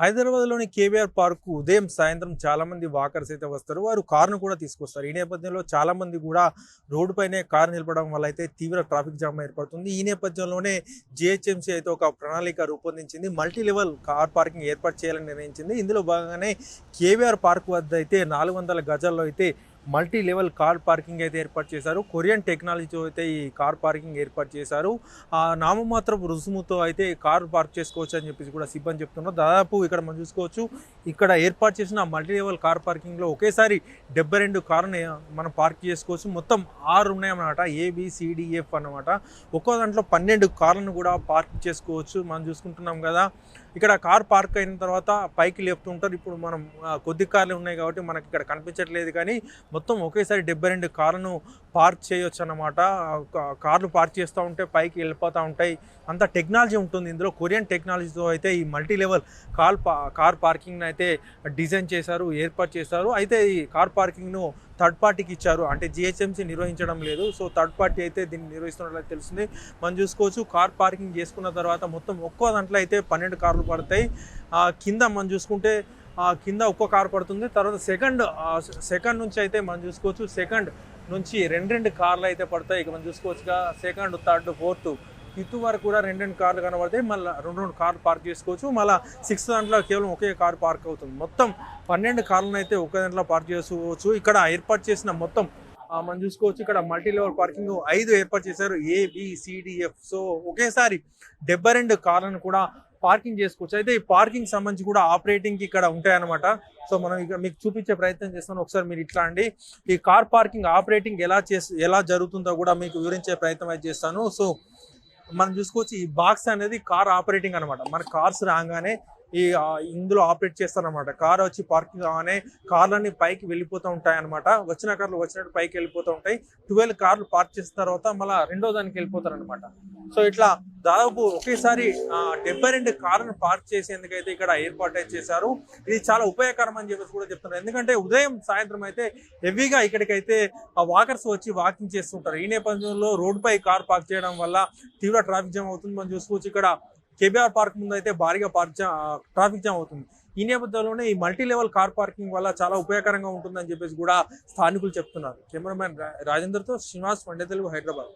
హైదరాబాద్లోని కేవీఆర్ పార్క్ ఉదయం సాయంత్రం చాలామంది వాకర్స్ అయితే వస్తారు. వారు కారును కూడా తీసుకొస్తారు. ఈ నేపథ్యంలో చాలామంది కూడా రోడ్డుపైనే కారు నిలపడం వల్ల అయితే తీవ్ర ట్రాఫిక్ జామ్ ఏర్పడుతుంది. ఈ నేపథ్యంలోనే జిహెచ్ఎంసీ అయితే ఒక ప్రణాళిక రూపొందించింది. మల్టీ లెవెల్ కార్ పార్కింగ్ ఏర్పాటు చేయాలని నిర్ణయించింది. ఇందులో భాగంగానే కేవీఆర్ పార్క్ వద్ద అయితే నాలుగు వందల గజాల్లో అయితే మల్టీ లెవెల్ కార్ పార్కింగ్ అయితే ఏర్పాటు చేశారు. కొరియన్ టెక్నాలజీతో అయితే ఈ కార్ పార్కింగ్ ఏర్పాటు చేశారు. ఆ నామమాత్రపు రుసుముతో అయితే కార్ పార్క్ చేసుకోవచ్చు అని చెప్పేసి కూడా సిబ్బంది చెప్తున్నారు. దాదాపు ఇక్కడ మనం చూసుకోవచ్చు ఇక్కడ ఏర్పాటు చేసిన మల్టీ లెవెల్ కార్ పార్కింగ్లో ఒకేసారి డెబ్బై రెండు కార్ని మనం పార్క్ చేసుకోవచ్చు. మొత్తం ఆరు ఉన్నాయన్నమాట. ఏబిసిడిఎఫ్ e, అన్నమాట. ఒక్కో దాంట్లో పన్నెండు కార్లను కూడా పార్క్ చేసుకోవచ్చు. మనం చూసుకుంటున్నాం కదా ఇక్కడ కార్ పార్క్ అయిన తర్వాత పైకి లేపుతుంటారు ఇప్పుడు మనం కొద్ది కార్లు ఉన్నాయి కాబట్టి మనకి ఇక్కడ కనిపించట్లేదు కానీ మొత్తం ఒకేసారి డెబ్బై రెండు కార్లను పార్క్ చేయొచ్చు అన్నమాట. కార్లు పార్క్ చేస్తూ ఉంటే పైకి వెళ్ళిపోతూ ఉంటాయి. అంత టెక్నాలజీ ఉంటుంది. ఇందులో కొరియన్ టెక్నాలజీతో అయితే ఈ మల్టీ లెవెల్ కార్ పా కార్ పార్కింగ్ను అయితే డిజైన్ చేశారు ఏర్పాటు చేశారు. అయితే ఈ కార్ పార్కింగ్ను థర్డ్ పార్టీకి ఇచ్చారు. అంటే జిహెచ్ఎంసీ నిర్వహించడం లేదు. సో థర్డ్ పార్టీ అయితే దీన్ని నిర్వహిస్తున్నట్లు తెలుస్తుంది. మనం చూసుకోవచ్చు కార్ పార్కింగ్ చేసుకున్న తర్వాత మొత్తం ఒక్కో దాంట్లో అయితే పన్నెండు కార్లు పడతాయి. కింద మనం చూసుకుంటే ఆ, కింద ఒక్కో కార్ పడుతుంది. తర్వాత సెకండ్ సెకండ్ నుంచి అయితే మనం చూసుకోవచ్చు సెకండ్ నుంచి రెండు రెండు కార్లు అయితే పడతాయి. ఇక మనం చూసుకోవచ్చుగా సెకండ్ థర్డ్ ఫోర్త్. ఇటు వరకు కూడా రెండు రెండు కార్లు కనబడతాయి. మళ్ళీ రెండు రెండు కార్లు పార్క్ చేసుకోవచ్చు. మళ్ళీ సిక్స్త్ దాంట్లో కేవలం ఒకే కార్ పార్క్ అవుతుంది. మొత్తం పన్నెండు కార్లను అయితే ఒకే దాంట్లో పార్క్ చేసుకోవచ్చు. ఇక్కడ ఏర్పాటు చేసిన మొత్తం మనం చూసుకోవచ్చు ఇక్కడ మల్టీ లెవెల్ పార్కింగ్ ఐదు ఏర్పాటు చేశారు. ఏ బిసిడిఎఫ్ సో ఒకేసారి డెబ్బై రెండు కార్లను కూడా పార్కింగ్ చేసుకోవచ్చు. అయితే ఈ పార్కింగ్ సంబంధించి కూడా ఆపరేటింగ్కి ఇక్కడ ఉంటాయన్నమాట. సో మనం ఇక్కడ మీకు చూపించే ప్రయత్నం చేస్తాను. ఒకసారి మీరు ఇట్లా అండి. ఈ కార్ పార్కింగ్ ఆపరేటింగ్ ఎలా చేసి ఎలా జరుగుతుందో కూడా మీకు వివరించే ప్రయత్నం అయితే చేస్తాను. సో మనం చూసుకోవచ్చు ఈ బాక్స్ అనేది కార్ ఆపరేటింగ్ అనమాట. మన కార్స్ రాగానే ఈ ఇందులో ఆపరేట్ చేస్తారనమాట. కార్ వచ్చి పార్కింగ్ కాగానే కార్లన్నీ పైకి వెళ్ళిపోతూ ఉంటాయి అనమాట వచ్చిన కార్లు వచ్చినట్టు పైకి వెళ్ళిపోతూ ఉంటాయి. ట్వెల్వ్ కార్లు పార్క్ చేసిన తర్వాత మళ్ళీ రెండో దానికి వెళ్ళిపోతారు అనమాట సో ఇట్లా దాదాపు ఒకేసారి డెబ్బై రెండు కార్లను పార్క్ చేసేందుకైతే ఇక్కడ ఏర్పాటు చేశారు. ఇది చాలా ఉపయోగకరం అని చెప్పేసి కూడా చెప్తున్నారు. ఎందుకంటే ఉదయం సాయంత్రం అయితే హెవీగా ఇక్కడికైతే ఆ వాకర్స్ వచ్చి వాకింగ్ చేస్తుంటారు. ఈ నేపథ్యంలో రోడ్డుపై కార్ పార్క్ చేయడం వల్ల తీవ్ర ట్రాఫిక్ జామ్ అవుతుంది. మనం చూసుకోవచ్చు ఇక్కడ కేబీఆర్ పార్క్ ముందు అయితే భారీగా పార్క్ జా ట్రాఫిక్ జామ్ అవుతుంది. ఈ నేపథ్యంలోనే ఈ మల్టీ లెవెల్ కార్ పార్కింగ్ వల్ల చాలా ఉపయోగకరంగా ఉంటుందని చెప్పేసి కూడా స్థానికులు చెప్తున్నారు. కెమెరామ్యాన్ రాజేందర్తో శ్రీనివాస్ పండే తెలుగు హైదరాబాద్.